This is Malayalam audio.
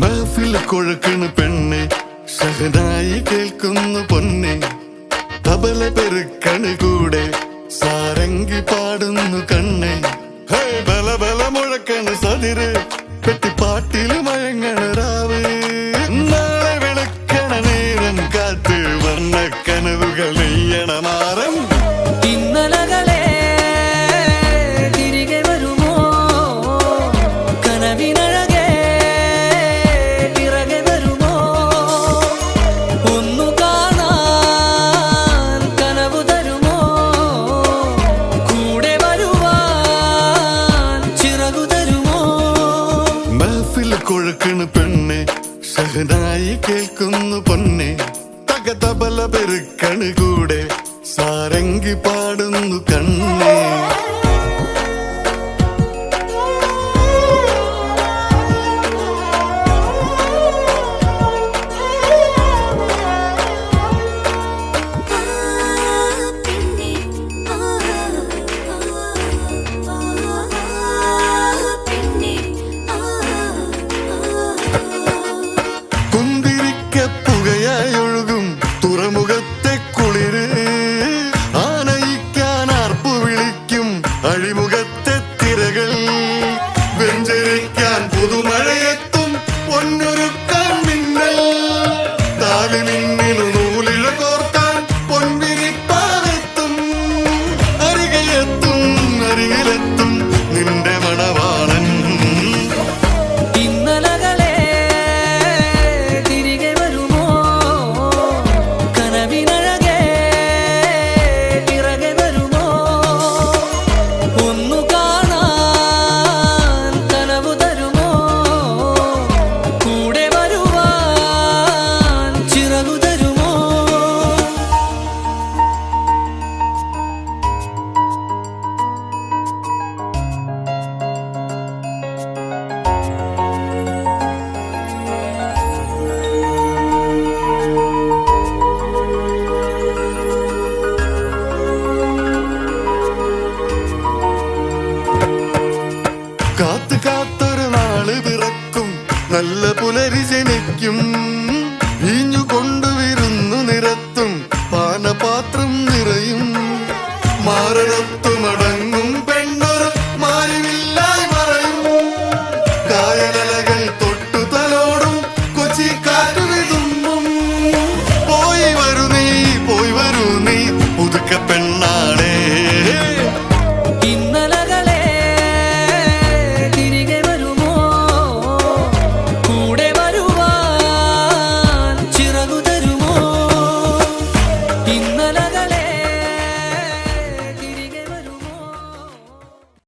മഫിൽ കൊഴക്കണ പെണ്ണെ ഷഹനായി കേൾക്കുന്ന പൊന്നെ. തബല പെരുക്കണ് കൂടെ സാരംഗി പാടുന്നു കണ്ണെ. ഹേ ബല ബല മുഴക്കണ് സതിര്. മഹനായി കേൾക്കുന്നു പൊന്നെ. തകതബല പെരുക്കണ് കൂടെ. സാരംഗി പാടുന്നു കണ്ണേ.